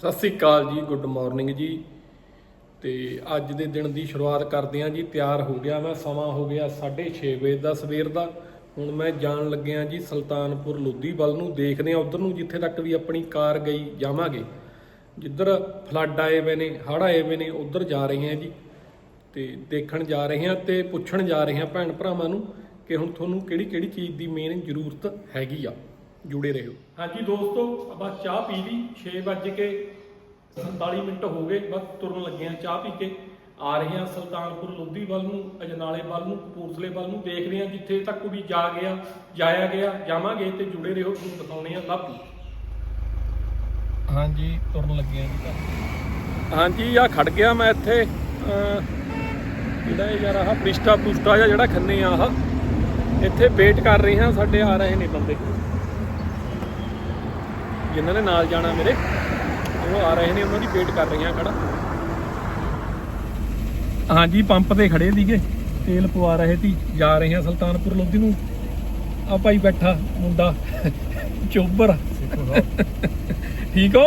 ਸਤਿ ਸ੍ਰੀ ਅਕਾਲ ਜੀ, good morning ਜੀ। ਤੇ ਅੱਜ ਦੇ ਦਿਨ ਦੀ ਸ਼ੁਰੂਆਤ ਕਰਦੇ ਹਾਂ ਜੀ, ਤਿਆਰ ਹੋ ਗਿਆ ਮੈਂ, ਸਮਾਂ ਹੋ ਗਿਆ 6:30 ਵਜੇ ਦਾ ਸਵੇਰ ਦਾ। ਹੁਣ ਮੈਂ ਜਾਣ ਲੱਗਿਆ ਜੀ ਸੁਲਤਾਨਪੁਰ ਲੋਧੀ ਵੱਲ ਨੂੰ, ਦੇਖਦੇ ਹਾਂ ਉਧਰ ਨੂੰ ਜਿੱਥੇ ਤੱਕ ਵੀ ਆਪਣੀ ਕਾਰ ਗਈ, ਜਾਵਾਂਗੇ। ਜਿੱਧਰ ਫਲੱਡ ਆਏ ਹੋਏ ਨੇ, ਹੜ੍ਹ ਆਏ ਹੋਏ ਨੇ, ਉਧਰ ਜਾ ਰਹੇ ਹਾਂ ਜੀ। ਤੇ ਦੇਖਣ ਜਾ ਰਹੇ ਹਾਂ ਤੇ ਪੁੱਛਣ ਜਾ ਰਹੇ ਹਾਂ ਭੈਣ ਭਰਾਵਾਂ ਨੂੰ ਕਿ ਹੁਣ ਤੁਹਾਨੂੰ ਕਿਹੜੀ ਕਿਹੜੀ ਚੀਜ਼ ਦੀ ਮੇਨ ਜ਼ਰੂਰਤ ਹੈਗੀ ਆ। ਜੁੜੇ ਰਹੋ। ਹਾਂਜੀ ਦੋਸਤੋ ਬਸ ਚਾਹ ਪੀ ਲਈ 6 ਵਜੇ ਕੇ 47 ਮਿੰਟ ਹੋ ਗਏ, ਬਸ ਤੁਰਨ ਲੱਗੇ ਹਾਂ ਚਾਹ ਪੀ ਕੇ। ਆ ਰਹੇ ਹਾਂ ਸੁਲਤਾਨਪੁਰ ਲੋਧੀ ਵੱਲ ਨੂੰ, ਅਜਨਾਲੇ ਵੱਲ ਨੂੰ, ਕਪੂਰਥਲੇ ਵੱਲ ਨੂੰ। ਦੇਖਦੇ ਹਾਂ ਜਿੱਥੇ ਤੱਕ ਵੀ ਜਾ ਗਿਆ, ਜਾਇਆ ਗਿਆ, ਜਾਵਾਂਗੇ ਤੇ ਜੁੜੇ ਰਹੋ, ਤੁਹਾਨੂੰ ਦਿਖਾਉਣੇ ਆ ਲੱਭ। ਹਾਂਜੀ, ਤੁਰਨ ਲੱਗੇ ਹਾਂ ਜੀ ਹਾਂਜੀ ਆ ਖੜ ਗਿਆ ਮੈਂ ਇੱਥੇ ਜਿਹੜਾ ਇਹ ਯਾਰ ਆਹ ਪ੍ਰਿਸ਼ਟਾ ਪੁਸ਼ਟਾ ਜਿਹਾ ਜਿਹੜਾ ਖੰਨੇ ਆ ਆਹ। ਇੱਥੇ ਵੇਟ ਕਰ ਰਹੇ ਹਾਂ, ਸਾਡੇ ਆ ਰਹੇ ਨੇ ਬੰਦੇ। ਜਿਨ੍ਹਾਂ ਨੇ ਨਾਲ ਜਾਣਾ ਮੇਰੇ ਉਹ ਆ ਰਹੇ ਨੇ ਉਹਨਾਂ ਦੀ ਵੇਟ ਕਰ ਰਹੇ ਹਾਂ ਖੜਾ ਹਾਂਜੀ ਪੰਪ ਤੇ ਖੜੇ ਸੀਗੇ ਤੇਲ ਪਵਾ ਰਹੇ ਸੀ ਜਾ ਰਹੇ ਹਾਂ ਸੁਲਤਾਨਪੁਰ ਲੋਧੀ ਨੂੰ। ਆ ਭਾਈ ਬੈਠਾ ਮੁੰਡਾ ਚੋਬਰ। ਠੀਕ ਹੋ?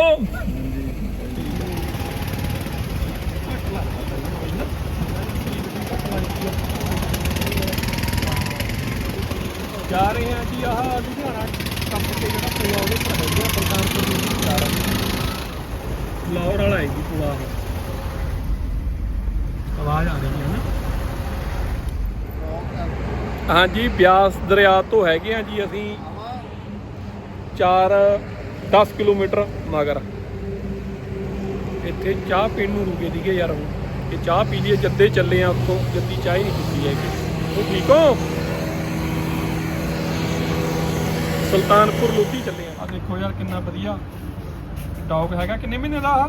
ਜਾ ਰਹੇ ਹਾਂ ਜੀ ਆਹ ਲੁਧਿਆਣਾ। ਕੰਮ ਤੇ ਜਿਹੜਾ ਪੰਜਾਬ ਦੇ ਪਰ ਹੈਗਾ ਪ੍ਰਕਾਰਪੁਰ ਨੂੰ ਜਾ ਰਹੇ ਲਾਹੌਰ ਵਾਲਾ ਹੈ ਜੀ ਪੁਲਾ ਆਵਾਜ਼ ਆ ਰਹੀ ਹੈ ਨਾ? ਹਾਂਜੀ, ਬਿਆਸ ਦਰਿਆ ਤੋਂ ਹੈਗੇ ਆ ਜੀ ਅਸੀਂ 4 10 ਕਿਲੋਮੀਟਰ ਮਗਰ। ਇੱਥੇ ਚਾਹ ਪੀਣ ਨੂੰ ਰੁਕੇ ਦੀਗੇ ਯਾਰ ਹੁਣ। ਕਿ ਚਾਹ ਪੀ ਲਈਏ, ਜੱਦੇ ਚੱਲੇ ਆ ਉੱਥੋਂ, ਜੱਦੀ ਚਾਹ ਹੀ ਨਹੀਂ ਪੀਤੀ ਹੈਗੀ। ਉਹ ਠੀਕ ਹੋ? ਸੁਲਤਾਨਪੁਰ ਲੋਧੀ ਚੱਲੇ ਆ। ਆ ਦੇਖੋ ਯਾਰ ਕਿੰਨਾ ਵਧੀਆ ਡੌਗ ਹੈਗਾ। ਕਿੰਨੇ ਮਹੀਨੇ ਦਾ ਆ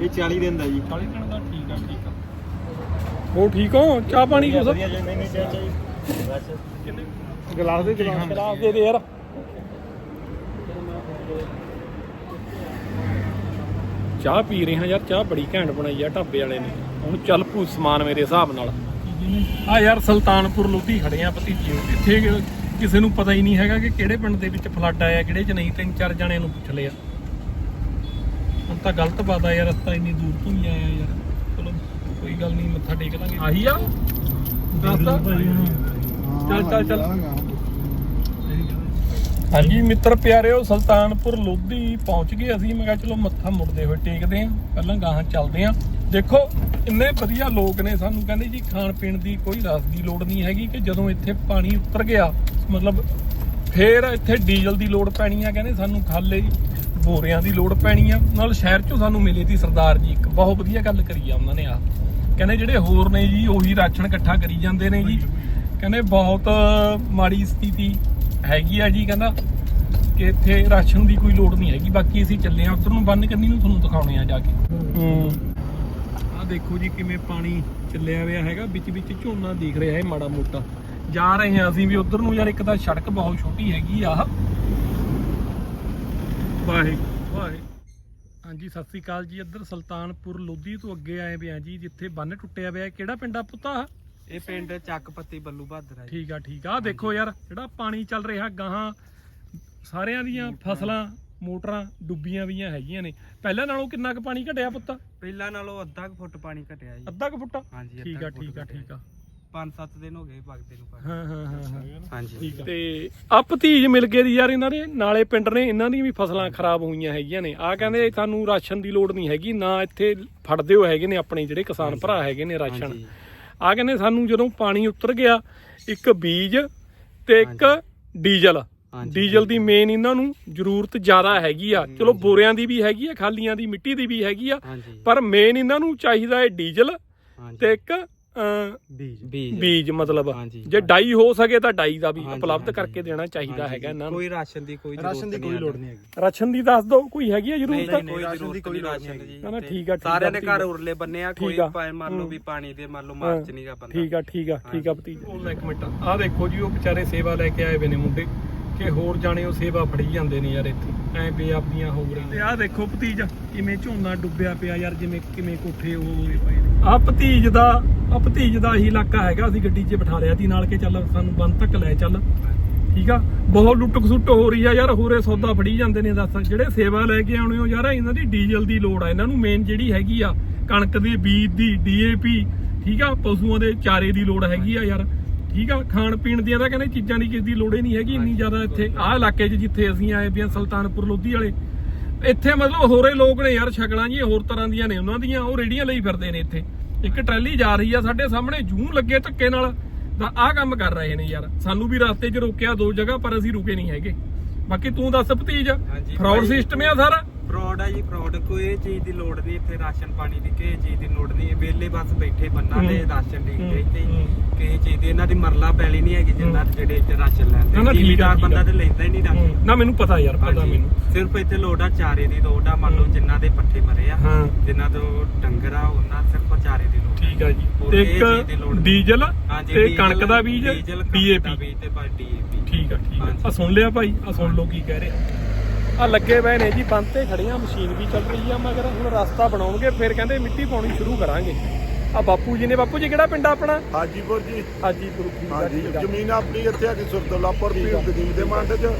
ਇਹ 40 ਦਿਨ ਦਾ ਜੀ। 40 ਦਿਨ ਦਾ ਠੀਕ ਆ ਠੀਕ ਆ। ਹੋ ਠੀਕ ਹੋ? ਚਾਹ ਪਾਣੀ ਕੁਛ? ਵਧੀਆ ਜੀ। ਨਹੀਂ ਨਹੀਂ ਚਾਹੀਦਾ ਜੀ। ਬਸ ਕਿੰਨੇ? ਗਲਾਸ ਦੇ ਗਲਾਸ। ਦੇ ਦੇ ਯਾਰ। ਚਾਹ ਪੀ ਰਹੇ ਹਾਂ ਯਾਰ। ਚਾਹ ਬੜੀ ਘੈਂਟ ਬਣਾਈ ਆ ਢਾਬੇ ਵਾਲੇ ਨੇ। ਹੁਣ ਚੱਲ ਪੂ ਸਮਾਨ ਮੇਰੇ ਹਿਸਾਬ ਨਾਲ। ਆ ਯਾਰ ਸੁਲਤਾਨਪੁਰ ਲੋਧੀ ਖੜੇ ਆ ਭਤੀਜੀ। ਇੱਥੇ ਕਿਸੇ ਨੂੰ ਪਤਾ ਹੀ ਨਹੀਂ ਹੈਗਾ ਕਿ ਕਿਹੜੇ ਪਿੰਡ ਦੇ ਵਿੱਚ ਫਲੱਡ ਆਇਆ ਕਿਹੜੇ ਚ ਨਹੀਂ। ਤਿੰਨ ਚਾਰ ਜਣਿਆਂ ਨੂੰ ਪੁੱਛ ਲਿਆ। ਹੁਣ ਤਾਂ ਗਲਤ ਬਾਤ ਆ ਯਾਰ ਰਸਤਾ ਇੰਨੀ ਦੂਰ ਤੋਂ ਹੀ ਆਇਆ ਯਾਰ। ਚਲੋ ਕੋਈ ਗੱਲ ਨਹੀਂ ਮੱਥਾ ਟੇਕ ਲਾਂਗੇ। ਆਹੀ ਆ। ਰਸਤਾ ਚੱਲ ਚੱਲ ਚੱਲ। ਹਾਂਜੀ ਮਿੱਤਰ ਪਿਆਰਿਓ ਸੁਲਤਾਨਪੁਰ ਲੋਧੀ ਪਹੁੰਚ ਗਏ ਅਸੀਂ। ਮੈਂ ਕਿਹਾ ਚਲੋ ਮੱਥਾ ਮੁੜਦੇ ਹੋਏ ਟੇਕਦੇ ਆਂ ਪਹਿਲਾਂ ਗਾਹਾਂ ਚੱਲਦੇ ਆਂ ਦੇਖੋ ਇੰਨੇ ਵਧੀਆ ਲੋਕ ਨੇ ਸਾਨੂੰ। ਕਹਿੰਦੇ ਜੀ ਖਾਣ ਪੀਣ ਦੀ ਕੋਈ ਰਸ ਦੀ ਲੋੜ ਨਹੀਂ ਹੈਗੀ ਕਿ ਜਦੋਂ ਇੱਥੇ ਪਾਣੀ ਉਤਰ ਗਿਆ ਮਤਲਬ ਫੇਰ ਇੱਥੇ ਡੀਜ਼ਲ ਦੀ ਲੋੜ ਪੈਣੀ ਆ ਕਹਿੰਦੇ ਸਾਨੂੰ ਖਾਲੇ ਬੋਰਿਆਂ ਦੀ ਲੋੜ ਪੈਣੀ ਆ। ਨਾਲ ਸ਼ਹਿਰ ਚੋਂ ਸਾਨੂੰ ਮਿਲੇ ਸੀ ਸਰਦਾਰ ਜੀ ਇੱਕ ਬਹੁਤ ਵਧੀਆ ਗੱਲ ਕਰੀ ਆ ਉਹਨਾਂ ਨੇ ਆ। ਕਹਿੰਦੇ ਜਿਹੜੇ ਹੋਰ ਨੇ ਜੀ ਉਹੀ ਰਾਸ਼ਨ ਇਕੱਠਾ ਕਰੀ ਜਾਂਦੇ ਨੇ ਜੀ। ਕਹਿੰਦੇ ਬਹੁਤ ਮਾੜੀ ਸਥਿਤੀ ਹੈਗੀ ਆ ਜੀ ਕਹਿੰਦਾ ਕਿ ਇੱਥੇ ਰਾਸ਼ਨ ਦੀ ਕੋਈ ਲੋੜ ਨਹੀਂ ਹੈਗੀ। ਬਾਕੀ ਅਸੀਂ ਚੱਲੇ ਆ ਉੱਧਰ ਨੂੰ ਬੰਨ ਕੰਨੀ ਨੂੰ ਤੁਹਾਨੂੰ ਦਿਖਾਉਣੇ ਆ ਜਾ ਕੇ। ਹੂੰ। ਆ ਦੇਖੋ ਜੀ ਕਿਵੇਂ ਪਾਣੀ ਚੱਲਿਆ ਹੋਇਆ ਹੈਗਾ ਵਿੱਚ ਵਿੱਚ ਝੋਨਾ ਦਿਖ ਰਿਹਾ ਹੈ ਮਾੜਾ ਮੋਟਾ। ਜਾ ਰਹੇ ਹਾਂ ਅਸੀਂ ਵੀ ਉੱਧਰ ਨੂੰ ਯਾਰ ਇੱਕ ਤਾਂ ਸੜਕ ਬਹੁਤ ਛੋਟੀ ਹੈਗੀ ਆ। ਵਾਹਿਗੁਰੂ ਵਾਹਿਗੁਰੂ ਹਾਂਜੀ ਸਤਿ ਸ੍ਰੀ ਅਕਾਲ ਜੀ। ਇੱਧਰ ਸੁਲਤਾਨਪੁਰ ਲੋਧੀ ਤੋਂ ਅੱਗੇ ਆਏ ਪਿਆ ਜੀ ਜਿੱਥੇ ਬੰਨ ਟੁੱਟਿਆ ਪਿਆ। ਕਿਹੜਾ ਪਿੰਡ ਆ ਪੁੱਤਾ ਇਹ ਪਿੰਡ ਚੱਕ ਪੱਤੀ ਬੱਲੂ ਬਹਾਦਰ ਹੈ ਠੀਕ ਆ ਠੀਕ ਆ। ਦੇਖੋ ਯਾਰ ਜਿਹੜਾ ਪਾਣੀ ਚੱਲ ਰਿਹਾ ਗਾਹਾਂ ਸਾਰਿਆਂ ਦੀਆਂ ਫਸਲਾਂ ਮੋਟਰਾਂ ਡੁੱਬੀਆਂ ਵੀਆਂ ਹੈਗੀਆਂ ਨੇ। ਪਹਿਲਾਂ ਨਾਲੋਂ ਕਿੰਨਾ ਕੁ ਪਾਣੀ ਘਟਿਆ ਪੁੱਤ? ਪਹਿਲਾਂ ਨਾਲੋਂ ਅੱਧਾ ਕੁ ਫੁੱਟ ਪਾਣੀ ਘਟਿਆ ਜੀ। ਅੱਧਾ ਕੁ ਫੁੱਟ? ਹਾਂਜੀ ਠੀਕ ਆ ਠੀਕ ਆ ਠੀਕ ਆ। 5-7 ਦਿਨ ਹੋ ਗਏ ਵਗਦੇ ਨੂੰ ਪਾਣੀ ਹਾਂ ਹਾਂ ਹਾਂ ਹਾਂ। ਹਾਂਜੀ। ਠੀਕ ਆ। ਤੇ ਆ ਭਤੀਜ ਮਿਲ ਗਏ ਦੀ ਯਾਰ ਇਹਨਾਂ ਦੇ। ਨਾਲੇ ਪਿੰਡ ਨੇ ਇਹਨਾਂ ਦੀਆਂ ਵੀ ਫਸਲਾਂ ਖਰਾਬ ਹੋਈਆਂ ਹੈਗੀਆਂ ਨੇ। ਆ ਕਹਿੰਦੇ ਸਾਨੂੰ ਰਾਸ਼ਨ ਦੀ ਲੋੜ ਨਹੀਂ ਹੈਗੀ ਨਾ ਇੱਥੇ ਫੜਦੇ ਹੋ ਹੈਗੇ ਨੇ ਆਪਣੇ ਜਿਹੜੇ ਕਿਸਾਨ ਭਰਾ ਹੈਗੇ ਨੇ ਰਾਸ਼ਨ। ਹਾਂਜੀ। ਆ ਕਹਿੰਦੇ ਸਾਨੂੰ ਜਦੋਂ ਪਾਣੀ ਉਤਰ ਗਿਆ ਇੱਕ ਬੀਜ ਤੇ ਇੱਕ ਡੀਜ਼ਲ। ਹਾਂਜੀ। ਡੀਜ਼ਲ ਦੀ ਮੇਨ ਇਹਨਾਂ ਨੂੰ ਜ਼ਰੂਰਤ ਜ਼ਿਆਦਾ ਹੈਗੀ ਆ। ਚਲੋ ਬੋਰਿਆਂ ਦੀ ਵੀ ਹੈਗੀ ਆ ਖਾਲੀਆਂ ਦੀ ਮਿੱਟੀ ਦੀ ਵੀ ਹੈਗੀ ਆ। ਹਾਂਜੀ। ਪਰ ਮੇਨ ਇਹਨਾਂ ਨੂੰ ਚਾਹੀਦਾ ਹੈ ਡੀਜ਼ਲ ਹਾਂਜੀ। ਤੇ ਇੱਕ ਅਹ, ਬੀਜ। ਬੀਜ। ਬੀਜ ਮਤਲਬ। ਹਾਂਜੀ। ਜੇ ਡਾਈ ਹੋ ਸਕੇ ਤਾਂ ਡਾਈ ਦਾ ਵੀ ਹਾਂਜੀ, ਉਪਲਬਧ ਹਾਂਜੀ। ਕਰਕੇ ਦੇਣਾ ਚਾਹੀਦਾ ਹੈਗਾ ਇਹਨਾਂ ਨੂੰ। ਕੋਈ ਰਾਸ਼ਨ ਦੀ ਕੋਈ ਰਾਸ਼ਨ ਦੀ ਕੋਈ ਲੋੜ ਨਹੀਂ ਹੈਗੀ। ਰਾਸ਼ਨ ਦੀ ਦੱਸ ਦਿਓ ਕੋਈ ਹੈਗੀ ਆ ਨਹੀਂ ਜ਼ਰੂਰਤ? ਨਹੀਂ ਕੋਈ ਰਾਸ਼ਨ ਦੀ ਜ਼ਰੂਰਤ ਕੋਈ ਨਹੀਂ ਲੋੜ ਰਾਸ਼ਨ ਨਹੀਂ ਦੀ ਨਾ, ਨਾ, ਠੀਕ ਆ, ਠੀਕ ਆ, ਸਾਰਿਆਂ ਦੇ ਠੀਕ ਘਰ ਆ। ਉਰਲੇ ਬੰਨੇ ਆ ਠੀਕ ਕੋਈ ਆ। ਭਾਵੇਂ ਮੰਨ ਲਓ ਹੂੰ। ਵੀ ਪਾਣੀ ਦੇ ਮੰਨ ਲਓ ਮਾਰਚ ਨਹੀਂਗਾ ਬੰਦਾ। ਠੀਕ ਆ ਠੀਕ ਆ ਠੀਕ ਆ ਭਤੀਜ। ਇੱਕ ਮਿੰਟ। ਆਹ ਦੇਖੋ ਜੀ ਉਹ ਵਿਚਾਰੇ ਸੇਵਾ ਲੈ ਕੇ ਆਏ ਵੇ ਨੇ ਮੁੰਡੇ। ਕਿ ਹੋਰ ਜਾਣੇ ਉਹ ਸੇਵਾ ਫੜੀ ਜਾਂਦੇ ਨੇ ਯਾਰ ਇੱਥੇ। ਐ ਬੇਅਬਦੀਆਂ ਹੋ ਰਹੀਆਂ ਤੇ ਆਹ ਦੇਖੋ ਭਤੀਜ ਕਿਵੇਂ ਝੋਨਾ ਡੁੱਬਿਆ ਪਿਆ ਯਾਰ ਜਿਵੇਂ ਕਿਵੇਂ ਕੋਠੇ ਉਹ ਹੋਏ ਪਏ ਨੇ। ਆਹ ਭਤੀਜ ਦਾ ਆਹ ਭਤੀਜ ਦਾ ਹੀ ਇਲਾਕਾ ਹੈਗਾ ਅਸੀਂ ਗੱਡੀ 'ਚ ਬਿਠਾ ਲਿਆ ਸੀ ਨਾਲ ਕੇ ਚੱਲ ਸਾਨੂੰ ਬੰਦ ਤੱਕ ਲੈ ਚੱਲ। ਠੀਕ ਆ? ਬਹੁਤ ਲੁੱਟ ਖਸੁੱਟ ਹੋ ਰਹੀ ਆ ਯਾਰ ਹੋਰੇ ਸੌਦਾ ਫੜੀ ਜਾਂਦੇ ਨੇ ਦੱਸ। ਜਿਹੜੇ ਸੇਵਾ ਲੈ ਕੇ ਆਉਣੇ ਹੋ ਯਾਰ ਇਹਨਾਂ ਦੀ ਡੀਜ਼ਲ ਦੀ ਲੋੜ ਆ। ਇਹਨਾਂ ਨੂੰ ਮੇਨ ਜਿਹੜੀ ਹੈਗੀ ਆ ਕਣਕ ਦੇ ਬੀਜ ਦੀ ਡੀਏਪੀ ਠੀਕ ਆ? ਪਸ਼ੂਆਂ ਦੇ ਚਾਰੇ ਦੀ ਲੋੜ ਹੈਗੀ ਆ ਯਾਰ। ਠੀਕ ਆ ਖਾਣ ਪੀਣ ਦੀਆਂ ਤਾਂ ਕਹਿੰਦੇ ਚੀਜ਼ਾਂ ਦੀ ਕਿਸ ਦੀ ਲੋੜ ਹੀ ਨਹੀਂ ਹੈਗੀ ਇੰਨੀ ਜ਼ਿਆਦਾ ਇੱਥੇ ਆਹ ਇਲਾਕੇ 'ਚ ਜਿੱਥੇ ਅਸੀਂ ਆਏ ਵੀ ਆ ਸੁਲਤਾਨਪੁਰ ਲੋਧੀ ਵਾਲੇ ਇੱਥੇ ਮਤਲਬ ਹੋਰੇ ਲੋਕ ਨੇ ਯਾਰ ਛਕਲਾਂ ਜੀ ਹੋਰ ਤਰ੍ਹਾਂ ਦੀਆਂ ਨੇ ਉਹਨਾਂ ਦੀਆਂ ਉਹ ਰੇੜੀਆਂ ਲਈ ਫਿਰਦੇ ਨੇ ਇੱਥੇ। ਇੱਕ ਟਰੈਲੀ ਜਾ ਰਹੀ ਆ ਸਾਡੇ ਸਾਹਮਣੇ ਜੂੰ ਲੱਗੇ ਧੱਕੇ ਨਾਲ ਤਾਂ ਆਹ ਕੰਮ ਕਰ ਰਹੇ ਨੇ ਯਾਰ। ਸਾਨੂੰ ਵੀ ਰਸਤੇ 'ਚ ਰੋਕਿਆ ਦੋ ਜਗ੍ਹਾ ਪਰ ਅਸੀਂ ਰੁਕੇ ਨਹੀਂ ਹੈਗੇ। ਬਾਕੀ ਤੂੰ ਦੱਸ ਭਤੀਜ ਫਰਾਡ। ਸਿਸਟਮ ਆ ਸਾਰਾ। ਫਰਾਡ ਆ ਜੀ ਫਰਾਡ ਕੋਈ ਚੀਜ਼ ਦੀ ਲੋੜ ਨਹੀਂ ਇੱਥੇ ਰਾਸ਼ਨ ਪਾਣੀ ਦੀ ਕਿਸੇ ਚੀਜ਼ ਦੀ ਲੋੜ ਨਹੀਂ ਵਿਹਲੇ ਬਸ ਬੈਠੇ ਬੰਨਾਂ ਦੇ ਹੂੰ। ਰਾਸ਼ਨ ਦੀ ਹੂੰ, ਇੱਥੇ। ਕਿਸੇ ਚੀਜ਼ ਦੀ ਇਹਨਾਂ ਦੀ ਮਰਲਾ ਪੈਲੀ ਨਹੀਂ ਹੈਗੀ ਜਿੰਨਾ। ਜਿਹੜੇ ਇੱਥੇ ਰਾਸ਼ਨ ਨਾ, ਨਾ, ਲੈਂਦੇ ਠੀਕ ਆ, ਜ਼ਿਮੀਦਾਰ ਠੀਕ ਆ। ਬੰਦਾ ਤੇ ਲੈਂਦਾ ਹੀ ਨਹੀਂ ਰਾਸ਼ਨ ਨਾ ਮੈਨੂੰ ਪਤਾ ਯਾਰ ਪਤਾ ਹਾਂਜੀ। ਮੈਨੂੰ ਸਿਰਫ ਇੱਥੇ ਲੋੜ ਆ ਚਾਰੇ ਦੀ ਲੋੜ ਆ ਮੰਨ ਲਓ ਹੂੰ। ਜਿਨ੍ਹਾਂ ਦੇ ਪੱਠੇ ਮਰੇ ਆ ਹਾਂ ਜਿਨ੍ਹਾਂ ਤੋਂ ਡੰਗਰ ਆ ਉਹਨਾਂ ਸਿਰਫ ਚਾਰੇ ਦੀ ਲੋੜ ਠੀਕ ਆ ਜੀ ਹੋਰ ਤੇ ਕਿਸੇ ਚੀਜ਼ ਦੀ ਲੋੜ ਇੱਕ ਨਹੀਂ। ਡੀਜ਼ਲ ਹਾਂਜੀ ਤੇ ਡੀਜ਼ਲ- ਕਣਕ ਦਾ ਬੀਜ ਡੀਜ਼ਲ, ਕਣਕ ਦਾ ਡੀਏਪੀ ਬੀਜ ਤੇ ਡੀਏਪੀ ਠੀਕ ਆ ਠੀਕ ਆ ਹਾਂਜੀ। ਆ ਸੁਣ ਲਿਆ ਭਾਈ ਆ ਸੁਣ ਲਓ ਕੀ ਕਹਿ ਰਹੇ ਆ ਲੱਗੇ ਪਏ ਨੇ ਜੀ ਬੰਦ ਤੇ ਖੜੀਆਂ ਮਸ਼ੀਨ ਵੀ ਚੱਲ ਰਹੀ ਆ ਮਗਰ ਹੁਣ ਰਸਤਾ ਬਣਾਉਣਗੇ ਫਿਰ ਕਹਿੰਦੇ ਮਿੱਟੀ ਪਾਉਣੀ ਸ਼ੁਰੂ ਕਰਾਂਗੇ। ਆ ਬਾਪੂ ਜੀ ਨੇ ਬਾਪੂ ਜੀ ਕਿਹੜਾ ਪਿੰਡ ਆ ਆਪਣਾ? ਹਾਜੀਪੁਰ ਜੀ। ਹਾਜੀਪੁਰ ਆ, ਹਾਂਜੀ ਆ। ਜ਼ਮੀਨ ਆਪਣੀ ਇੱਥੇ ਹੈਗੀ ਸੁਰਦੁੱਲਾਪੁਰ ਠੀਕ ਪੀਰ ਆ। ਕਦੀਮ ਦੇ ਮੰਡ 'ਚ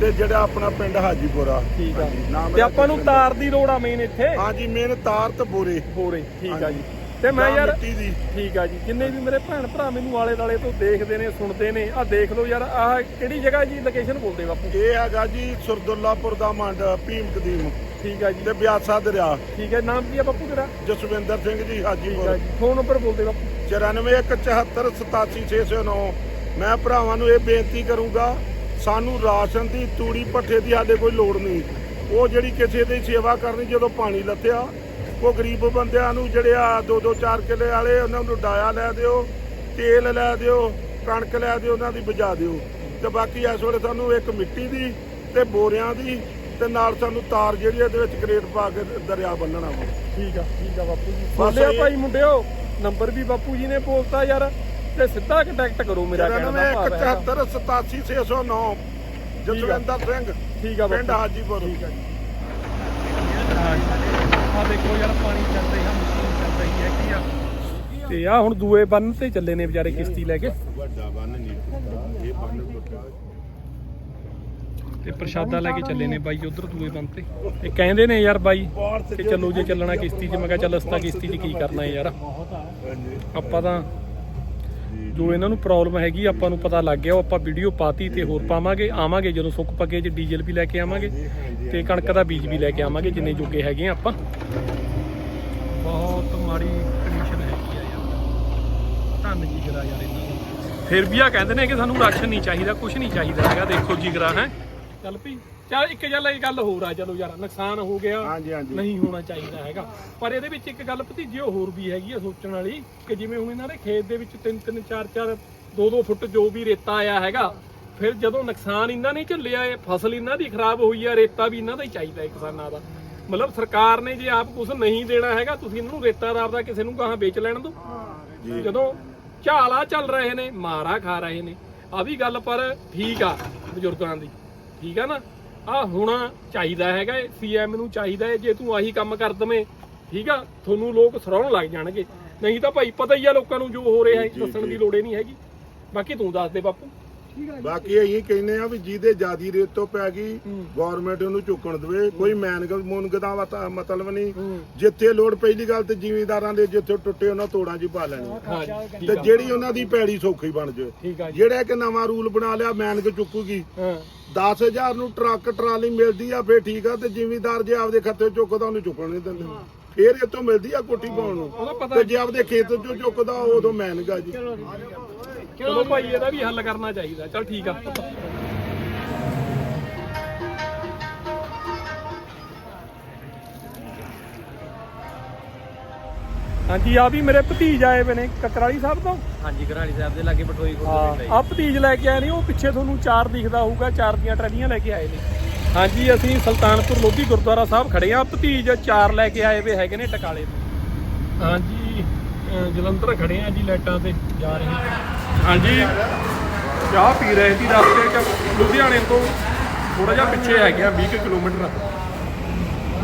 ਤੇ ਜਿਹੜਾ ਆਪਣਾ ਪਿੰਡ ਹਾਜੀਪੁਰ ਆ। ਠੀਕ ਆ। ਤੇ ਆਪਾਂ ਨੂੰ। ਤਾਰ ਦੀ ਲੋੜ ਆ ਮੇਨ ਇੱਥੇ? ਹਾਂਜੀ ਮੇਨ ਤਾਰ ਤੇ ਬੋਰੇ। ਬੋਰੇ ਠੀਕ ਆ। ਜੀ। ਤੇ ਮੈਂ ਯਾਰ ਮਿੱਟੀ ਦੀ। ਠੀਕ ਆ ਜੀ। ਜਿੰਨੇ ਵੀ ਮੇਰੇ ਭੈਣ ਭਰਾ ਮੈਨੂੰ ਆਲੇ ਦਾਲੇ ਤੋਂ ਦੇਖਦੇ ਨੇ ਸੁਣਦੇ ਨੇ ਆ ਦੇਖ ਲਓ ਯਾਰ ਆਹ ਕਿਹੜੀ ਜਗ੍ਹਾ ਜੀ ਲੋਕੇਸ਼ਨ ਬੋਲਦੇ ਬਾਪੂ? ਇਹ ਹੈਗਾ ਜੀ ਸੁਰਦੁੱਲਾਪੁਰ ਦਾ ਮੰਡ ਭੀਮ ਕਦੀਮ। ਠੀਕ ਆ ਜੀ। ਤੇ ਬਿਆਸਾ ਦਰਿਆ। ਠੀਕ ਹੈ ਨਾਮ ਕੀ ਆ ਬਾਪੂ ਤੇਰਾ? ਜਸਵਿੰਦਰ ਸਿੰਘ ਜੀ ਹਾਜੀਪੁਰ। ਫੋਨ ਨੰਬਰ ਬੋਲਦੇ ਬਾਪੂ। 9417787609 ਮੈਂ ਭਰਾਵਾਂ ਨੂੰ ਇਹ ਬੇਨਤੀ ਕਰੂੰਗਾ ਸਾਨੂੰ ਰਾਸ਼ਨ ਦੀ ਤੂੜੀ ਪੱਠੇ ਦੀ ਸਾਡੇ ਕੋਈ ਲੋੜ ਨਹੀਂ। ਉਹ ਜਿਹੜੀ ਕਿਸੇ ਦੀ ਸੇਵਾ ਕਰਨੀ ਜਦੋਂ ਪਾਣੀ ਲੱਥਿਆ ਉਹ ਗਰੀਬ ਬੰਦਿਆਂ ਨੂੰ ਜਿਹੜੇ ਆ ਦੋ ਦੋ ਚਾਰ ਕਿੱਲੇ ਵਾਲੇ ਉਹਨਾਂ ਨੂੰ ਡਾਇਆ ਲੈ ਦਿਓ ਤੇਲ ਲੈ ਦਿਓ ਕਣਕ ਲੈ ਦਿਓ ਉਹਨਾਂ ਦੀ ਬਜਾ ਦਿਓ। ਤੇ ਬਾਕੀ ਇਸ ਵੇਲੇ ਸਾਨੂੰ ਇੱਕ ਮਿੱਟੀ ਦੀ ਤੇ ਬੋਰਿਆਂ ਦੀ ਤੇ ਨਾਲ ਸਾਨੂੰ ਤਾਰ ਜਿਹੜੀ ਇਹਦੇ ਵਿੱਚ ਕਰੇਟ ਪਾ ਕੇ ਦਰਿਆ ਬੰਨਣਾ ਵਾ। ਠੀਕ ਆ ਠੀਕ ਆ ਬਾਪੂ ਜੀ। ਬੋਲਿਆ ਭਾਈ ਮੁੰਡਿਓ ਨੰਬਰ ਵੀ ਬਾਪੂ ਜੀ ਨੇ ਬੋਲਤਾ ਯਾਰ ਤੇ ਸਿੱਧਾ ਕੰਟੈਕਟ ਕਰੋ ਮੇਰਾ ਕਹਿਣ ਦਾ ਭਾਵ ਹੈ। 9417787609 ਜਸਵਿੰਦਰ ਸਿੰਘ ਠੀਕ ਆ ਪਿੰਡ ਬਾਪੂ ਹਾਜੀਪੁਰ। ਠੀਕ ਆ ਜੀ। ਆ ਦੇਖੋ ਯਾਰ ਪਾਣੀ ਚੱਲ ਰਿਹਾ ਮਸ਼ੀਨ ਚੱਲ ਰਹੀ ਹੈ ਕੀ ਆ। ਤੇ ਆ ਹੁਣ ਦੂਏ ਬੰਨ ਤੇ ਚੱਲੇ ਨੇ ਵਿਚਾਰੇ ਕਿਸ਼ਤੀ ਲੈ ਕੇ। ਵੱਡਾ ਬੰਨ ਨਹੀਂ ਟੁੱਟਾ ਇਹ ਬੰਨ ਟੁੱਟਾ। ਤੇ ਪ੍ਰਸ਼ਾਦਾ ਲੈ ਕੇ ਚੱਲੇ ਨੇ ਬਾਈ ਉਧਰ ਦੂਏ ਬੰਨ ਤੇ। ਤੇ ਕਹਿੰਦੇ ਨੇ ਯਾਰ ਬਾਈ ਕਿ ਚੱਲੋ ਜੇ ਚੱਲਣਾ ਕਿਸ਼ਤੀ 'ਚ ਮੈਂ ਕਿਹਾ ਚੱਲ ਅਸਤਾ ਕਿਸ਼ਤੀ 'ਚ ਕੀ ਕਰਨਾ ਹੈ ਯਾਰ। ਆਪਾਂ ਤਾਂ ਜੋ ਇਹਨਾਂ ਨੂੰ ਪ੍ਰੋਬਲਮ ਹੈਗੀ ਆਪਾਂ ਨੂੰ ਪਤਾ ਲੱਗ ਗਿਆ ਉਹ ਆਪਾਂ ਵੀਡੀਓ ਪਾਤੀ ਤੇ ਹੋਰ ਪਾਵਾਂਗੇ ਆਵਾਂਗੇ ਜਦੋਂ ਸੁੱਕ ਪੱਕੇ ਚ ਡੀਜ਼ਲ ਵੀ ਲੈ ਕੇ ਆਵਾਂਗੇ ਤੇ ਕਣਕ ਦਾ ਬੀਜ ਵੀ ਲੈ ਕੇ ਆਵਾਂਗੇ ਜਿੰਨੇ ਜੋਗੇ ਹੈਗੇ ਆ ਆਪਾਂ। ਬਹੁਤ ਮਾੜੀ ਕੰਡੀਸ਼ਨ ਹੈਗੀ ਆ ਯਾਰ। ਧੰਨ ਜਿਗਰਾ ਯਾਰ ਇਹਨਾਂ ਦਾ। ਫਿਰ ਵੀ ਆ ਕਹਿੰਦੇ ਨੇ ਕਿ ਸਾਨੂੰ ਰਾਸ਼ਨ ਨਹੀਂ ਚਾਹੀਦਾ ਕੁਝ ਨਹੀਂ ਚਾਹੀਦਾ ਹੈਗਾ ਦੇਖੋ ਜਿਗਰਾ ਹੈ। ਚੱਲ ਪਈ ਚੱਲ ਇੱਕ ਗੱਲ ਇਹ ਗੱਲ ਹੋਰ ਆ ਚਲੋ ਯਾਰ ਨੁਕਸਾਨ ਹੋ ਗਿਆ ਹਾਂਜੀ ਹਾਂਜੀ। ਨਹੀਂ ਹੋਣਾ ਚਾਹੀਦਾ ਹੈਗਾ। ਪਰ ਇਹਦੇ ਵਿੱਚ ਇੱਕ ਗੱਲ ਭਤੀਜੇ ਹੋਰ ਵੀ ਹੈਗੀ ਆ ਸੋਚਣ ਵਾਲੀ ਕਿ ਜਿਵੇਂ ਹੁਣ ਇਹਨਾਂ ਦੇ ਖੇਤ ਦੇ ਵਿੱਚ 3 3 4 4 2 2 ਫੁੱਟ ਜੋ ਵੀ ਰੇਤਾ ਆਇਆ ਹੈਗਾ ਫਿਰ ਜਦੋਂ ਨੁਕਸਾਨ ਇਹਨਾਂ ਨੇ ਝੱਲਿਆ ਹੈ ਫਸਲ ਇਹਨਾਂ ਦੀ ਖਰਾਬ ਹੋਈ ਆ ਰੇਤਾ ਵੀ ਇਹਨਾਂ ਦਾ ਹੀ ਚਾਹੀਦਾ ਹੈ ਕਿਸਾਨਾਂ ਦਾ। ਮਤਲਬ ਸਰਕਾਰ ਨੇ ਜੇ ਆਪ ਕੁਝ ਨਹੀਂ ਦੇਣਾ ਹੈਗਾ ਤੁਸੀਂ ਇਹਨਾਂ ਨੂੰ ਰੇਤਾ ਦਾ ਆਪਦਾ ਕਿਸੇ ਨੂੰ ਕਹਾਂ ਵੇਚ ਲੈਣ ਦਿਓ। ਜੀ। ਜਦੋਂ ਝਾਲਾ ਚੱਲ ਰਹੇ ਨੇ ਮਾਰਾ ਖਾ ਰਹੇ ਨੇ ਆ ਵੀ ਗੱਲ ਪਰ ਠੀਕ ਆ ਬਜ਼ੁਰਗਾਂ ਦੀ। ਠੀਕ ਆ ਨਾ? ਆ ਹੋਣਾ ਚਾਹੀਦਾ ਹੈਗਾ ਸੀਐਮ ਨੂੰ ਚਾਹੀਦਾ ਹੈ ਜੇ ਤੂੰ ਆਹੀ ਕੰਮ ਕਰ ਦਵੇਂ ਠੀਕ ਆ? ਤੁਹਾਨੂੰ ਲੋਕ ਸਰਾਉਣ ਲੱਗ ਜਾਣਗੇ। ਨਹੀਂ ਤਾਂ ਭਾਈ ਪਤਾ ਹੀ ਆ ਲੋਕਾਂ ਨੂੰ ਜੋ ਹੋ ਰਿਹਾ ਹੈ ਦੱਸਣ। ਦੀ ਲੋੜ ਹੀ ਨਹੀਂ ਹੈਗੀ। ਬਾਕੀ ਤੂੰ ਦੱਸ ਦੇ ਬਾਪੂ। ਬਾਕੀ ਅਸੀਂ ਕਹਿੰਦੇ ਆ ਵੀ ਜਿਹਦੇ ਜਿਆਦੀ ਰੇਤ ਤੋਂ ਪੈ ਗਈ। ਗਵਰਨਮੈਂਟ ਉਹਨੂੰ ਚੁੱਕਣ ਦੇਵੇ। ਕੋਈ ਮੈਨਗ ਮੁਨਗ ਦਾ ਮਤਲਬ ਨਹੀਂ। ਜਿੱਥੇ ਲੋੜ ਪਹਿਲੀ ਗੱਲ ਤੇ ਜ਼ਿਮੀਂਦਾਰਾਂ ਦੇ ਜਿੱਥੇ ਟੁੱਟੇ ਉਹਨਾਂ ਤੋੜਾਂ 'ਚ ਪਾ ਲੈਣੀ। ਤੇ ਜਿਹੜੀ ਉਹਨਾਂ ਦੀ ਪੈੜੀ ਸੌਖੀ ਬਣ ਜਾਏ ਠੀਕ ਆ ਜੀ। ਜਿਹੜਾ ਇੱਕ ਨਵਾਂ ਰੂਲ ਬਣਾ ਲਿਆ ਮੈਨਗ ਚੁੱਕੂਗੀ। ਹਾਂ। 10000 ਨੂੰ ਟਰੱਕ ਟਰਾਲੀ ਮਿਲਦੀ ਆ ਫੇਰ ਠੀਕ ਆ ਤੇ ਜ਼ਿਮੀਂਦਾਰ ਜੇ ਆਪਦੇ ਖੱਤੇ ਚੁੱਕਦਾ ਉਹਨੂੰ ਚੁੱਕਣ ਨਹੀਂ ਦਿੰਦੇ। ਫੇਰ ਤੋਂ ਮਿਲਦੀ ਆ ਕੋਠੀ ਪਾਉਣ ਨੂੰ। ਤੇ ਜੇ ਆਪਦੇ ਖੇਤ ਚੋਂ ਚੁੱਕਦਾ ਉਦੋਂ ਮੈਨਗਾ ਜੀ। ਚਲੋ ਭਾਈ ਇਹਦਾ ਵੀ ਹੱਲ ਕਰਨਾ ਚਾਹੀਦਾ। ਚਲ ਠੀਕ ਆ। ਹਾਂਜੀ ਆ ਵੀ ਮੇਰੇ ਭਤੀਜ ਆਏ ਵੇ ਨੇ ਕਕਰਾਲੀ ਸਾਹਿਬ ਤੋਂ। ਹਾਂਜੀ ਘਰਾਲੀ ਸਾਹਿਬ ਦੇ ਲਾਗੇ ਪਟੋਈ ਹਾਂ ਆ ਭਤੀਜ ਲੈ ਕੇ ਆਏ ਨੇ ਉਹ ਪਿੱਛੇ ਤੁਹਾਨੂੰ ਚਾਰ ਦਿਖਦਾ ਹੋਊਗਾ ਚਾਰ ਦੀਆਂ ਟਰਾਲੀਆਂ ਲੈ ਕੇ ਆਏ ਨੇ। ਹਾਂਜੀ ਅਸੀਂ ਸੁਲਤਾਨਪੁਰ ਲੋਧੀ ਗੁਰਦੁਆਰਾ ਸਾਹਿਬ ਖੜੇ ਆ ਭਤੀਜ ਚਾਰ ਲੈ ਕੇ ਆਏ ਵੇ ਹੈਗੇ ਨੇ ਟਕਾਲੇ ਤੋਂ। ਹਾਂਜੀ ਜਲੰਧਰ ਖੜੇ ਆ ਜੀ ਲਾਈਟਾਂ ਤੇ ਜਾ ਰਹੇ ਹਾਂ। ਹਾਂਜੀ ਚਾਹ ਪੀ ਰਹੇ ਸੀ ਰਸਤੇ 'ਚ ਲੁਧਿਆਣੇ ਤੋਂ ਥੋੜਾ ਜਿਹਾ ਪਿੱਛੇ ਹੈਗੇ ਆ 20 ਕੁ ਕਿਲੋਮੀਟਰ।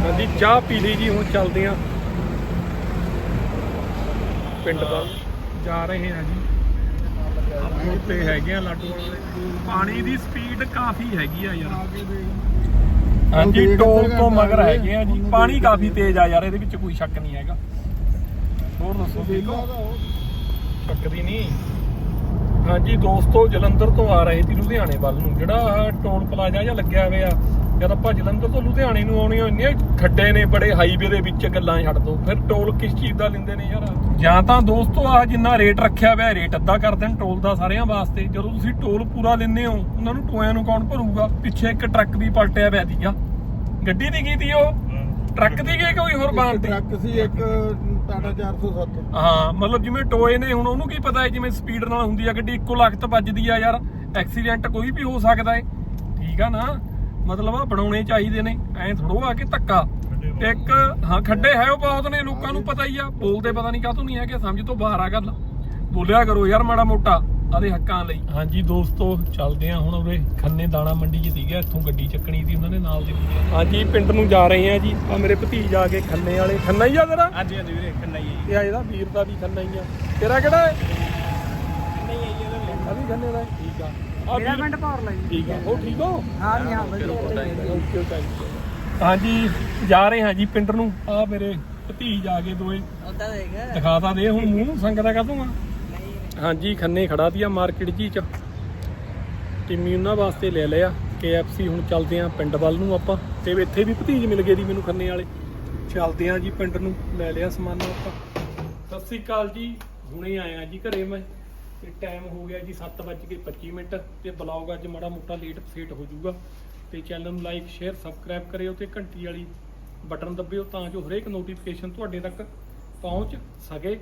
ਹਾਂਜੀ ਚਾਹ ਪੀ ਲਈ ਜੀ ਹੁਣ ਚੱਲਦੇ ਆ ਪਿੰਡ ਵੱਲ ਜਾ ਰਹੇ ਹਾਂ ਜੀ। ਤੇ ਹੈਗੇ ਆ ਲਾਡੂ ਵਾਲੇ। ਪਾਣੀ ਦੀ ਸਪੀਡ ਕਾਫੀ ਹੈਗੀ ਆ ਯਾਰ। ਹਾਂਜੀ ਟੋਲ ਤੋਂ ਮਗਰ ਹੈਗੇ ਆ ਜੀ। ਪਾਣੀ ਕਾਫੀ ਤੇਜ਼ ਆ ਯਾਰ ਇਹਦੇ ਵਿੱਚ ਕੋਈ ਸ਼ੱਕ ਨਹੀਂ ਹੈਗਾ। ਹੋਰ ਦੱਸੋ ਠੀਕ ਹੋ? ਸ਼ੱਕ ਦੀ ਨਹੀਂ। ਹਾਂਜੀ ਦੋਸਤੋ ਜਲੰਧਰ ਤੋਂ ਆ ਰਹੇ ਸੀ ਲੁਧਿਆਣੇ ਵੱਲ ਨੂੰ। ਜਿਹੜਾ ਟੋਲ ਪਲਾਜ਼ਾ ਜਿਹਾ ਲੱਗਿਆ ਹੋਇਆ ਜਦ ਆਪਾਂ ਜਲੰਧਰ ਤੋਂ ਲੁਧਿਆਣੇ ਨੂੰ ਆਉਣੀ ਇੰਨੇ ਖੱਡੇ ਨੇ ਬੜੇ ਹਾਈਵੇ ਦੇ ਵਿੱਚ ਗੱਲਾਂ ਛੱਡ ਦੋ। ਫਿਰ ਟੋਲ ਕਿਸ ਚੀਜ਼ ਦਾ ਲੈਂਦੇ ਨੇ ਯਾਰ? ਜਾਂ ਤਾਂ ਦੋਸਤੋ ਆ ਜਿੰਨਾ ਰੇਟ ਰੱਖਿਆ ਹੋਇਆ ਰੇਟ ਅੱਧਾ ਕਰ ਦੇਣ ਟੋਲ ਦਾ ਸਾਰਿਆਂ ਵਾਸਤੇ। ਜਦੋਂ ਤੁਸੀਂ ਟੋਲ ਪੂਰਾ ਲੈਂਦੇ ਹੋ ਉਹਨਾਂ ਨੂੰ ਟੋਇਆਂ ਨੂੰ ਕੌਣ ਭਰੂਗਾ? ਪਿੱਛੇ ਇੱਕ ਟਰੱਕ ਵੀ ਪਲਟਿਆ ਪਿਆ ਸੀਗਾ। ਗੱਡੀ ਦੀ ਕੀ ਤੀ ਉਹ? ਟਰੱਕ ਦੀ ਗਈ ਕੋਈ ਹੋਰ ਬਾਣ ਤੇ ਟਰੱਕ ਸੀ ਇੱਕ ਟਾਟਾ 407 ਹਾਂ ਮਤਲਬ ਜਿਵੇਂ ਟੋਏ ਨੇ ਹੁਣ ਉਹਨੂੰ ਕੀ ਪਤਾ ਹੈ ਜਿਵੇਂ ਸਪੀਡ ਨਾਲ ਹੁੰਦੀ ਆ ਗੱਡੀ ਇੱਕੋ ਲਖਤ ਵੱਜਦੀ ਆ ਯਾਰ। ਐਕਸੀਡੈਂਟ ਕੋਈ ਵੀ ਹੋ ਸਕਦਾ ਹੈ ਠੀਕ ਆ ਨਾ? ਮਤਲਬ ਆ ਬਣਾਉਣੇ ਚਾਹੀਦੇ ਨੇ ਐਂ ਥੋੜੋ ਆ ਕੇ ਧੱਕਾ। ਇੱਕ ਹਾਂ ਖੱਡੇ ਹੈ ਉਹ ਬਹੁਤ ਨੇ ਲੋਕਾਂ ਨੂੰ ਪਤਾ ਹੀ ਆ ਬੋਲਦੇ ਪਤਾ ਨਹੀਂ ਕਾਹਤੋਂ ਨਹੀਂ ਹੈ ਕਿ ਸਮਝ ਤੋਂ ਬਾਹਰ ਆ ਗੱਲ। ਬੋਲਿਆ ਕਰੋ ਯਾਰ ਮਾੜਾ ਮੋਟਾ ਆਦੇ ਹੱਕਾਂ ਲਈ। ਹਾਂਜੀ ਦੋਸਤੋ ਚੱਲਦੇ ਆ ਹੁਣ ਉਰੇ ਖੰਨੇ ਦਾਣਾ ਮੰਡੀ 'ਚ ਸੀਗਾ ਇੱਥੋਂ ਗੱਡੀ ਚੱਕਣੀ ਸੀ ਉਹਨਾਂ ਨੇ ਨਾਲ ਦੇ। ਹਾਂਜੀ ਪਿੰਡ ਨੂੰ ਜਾ ਰਹੇ ਆ ਜੀ ਆ ਮੇਰੇ ਭਤੀਜ ਆ ਕੇ ਖੰਨੇ ਵਾਲੇ। ਖੰਨਾ ਹੀ ਆ ਤੇਰਾ? ਹਾਂਜੀ ਹਾਂਜੀ ਵੀਰੇ ਖੰਨਾ ਹੀ ਇਹ ਆ ਇਹਦਾ ਵੀਰ ਦਾ ਵੀ ਖੰਨਾ ਹੀ ਆ। ਤੇਰਾ ਕਿਹੜਾ ਹੈ? ਆ ਵੀ। ਖੰਨੇ ਦਾ ਹੈ? ਠੀਕ ਆ ਆ। ਮੇਰਾ ਪਿੰਡ ਭੌਰ ਲਈ ਠੀਕ ਆ। ਉਹ ਠੀਕ ਹੋ? ਹਾਂ ਜੀ ਹਾਂ ਵਧੀਆ। ਓਕੇ ਓਕੇ ਹਾਂਜੀ ਜਾ ਰਹੇ ਹਾਂ ਜੀ ਪਿੰਡ ਨੂੰ। ਆ ਮੇਰੇ ਭਤੀਜ ਆ ਗਏ ਦੋਏ। ਉਦਾਂ ਦੇਖ। ਦਿਖਾ ਤਾਂ ਦੇ ਹੁਣ ਮੂੰਹ ਸੰਗਦਾ ਕਾਹਤੋਂ ਆ? ਹਾਂਜੀ ਖੰਨੇ ਖੜਾ ਦੀਆ ਮਾਰਕੀਟ ਜੀ ਚ। ਟਿੰਮੀ ਉਹਨਾਂ ਵਾਸਤੇ ਲੈ ਲਿਆ। KFC ਹੁਣ ਚੱਲਦੇ ਆ ਪਿੰਡ ਵੱਲ ਨੂੰ ਆਪਾਂ। ਤੇ ਇੱਥੇ ਵੀ ਭਤੀਜ ਮਿਲ ਗਏ ਦੀ ਮੈਨੂੰ ਖੰਨੇ ਵਾਲੇ। ਚੱਲਦੇ ਆ ਜੀ ਪਿੰਡ ਨੂੰ ਲੈ ਲਿਆ ਸਮਾਨ ਆਪਾਂ। ਸਤਿ ਸ੍ਰੀ ਅਕਾਲ ਜੀ। ਹੁਣੇ ਆਇਆ ਜੀ ਘਰੇ ਮੈਂ। ਤੇ ਟਾਈਮ ਹੋ ਗਿਆ ਜੀ 7:25 ਮਿੰਟ ਤੇ ਬਲੌਗ ਅੱਜ ਮਾੜਾ ਮੋਟਾ ਲੇਟ ਫੇਟ ਹੋ ਜਾਊਗਾ। ਤੇ ਚੈਨਲ ਨੂੰ ਲਾਈਕ ਸ਼ੇਅਰ ਸਬਸਕ੍ਰਾਈਬ ਕਰਿਓ ਤੇ ਘੰਟੀ ਵਾਲੀ ਬਟਨ ਦੱਬਿਓ ਤਾਂ ਜੋ ਹਰੇਕ ਨੋਟੀਫਿਕੇਸ਼ਨ ਤੁਹਾਡੇ ਤੱਕ ਪਹੁੰਚ ਸਕੇ।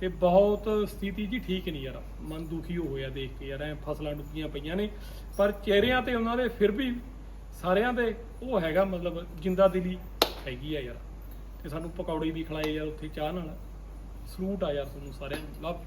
ਤੇ ਬਹੁਤ ਸਥਿਤੀ ਜੀ ਠੀਕ ਨਹੀਂ ਯਾਰ, ਮਨ ਦੁਖੀ ਹੋਇਆ ਦੇਖ ਕੇ ਯਾਰ, ਐ ਫਸਲਾਂ ਡੁੱਬੀਆਂ ਪਈਆਂ ਨੇ। ਪਰ ਚਿਹਰਿਆਂ ਤੇ ਉਹਨਾਂ ਦੇ ਫਿਰ ਵੀ ਸਾਰਿਆਂ ਦੇ ਉਹ ਹੈਗਾ ਮਤਲਬ ਜਿੰਦਾ ਦਿਲੀ ਹੈਗੀ ਆ ਯਾਰ। ਤੇ ਸਾਨੂੰ ਪਕੌੜੇ ਵੀ ਖਿਲਾਏ ਯਾਰ ਉੱਥੇ ਚਾਹ ਨਾਲ। ਸਲੂਟ ਆ ਯਾਰ ਤੁਹਾਨੂੰ ਸਾਰਿਆਂ ਨੂੰ ਲਵ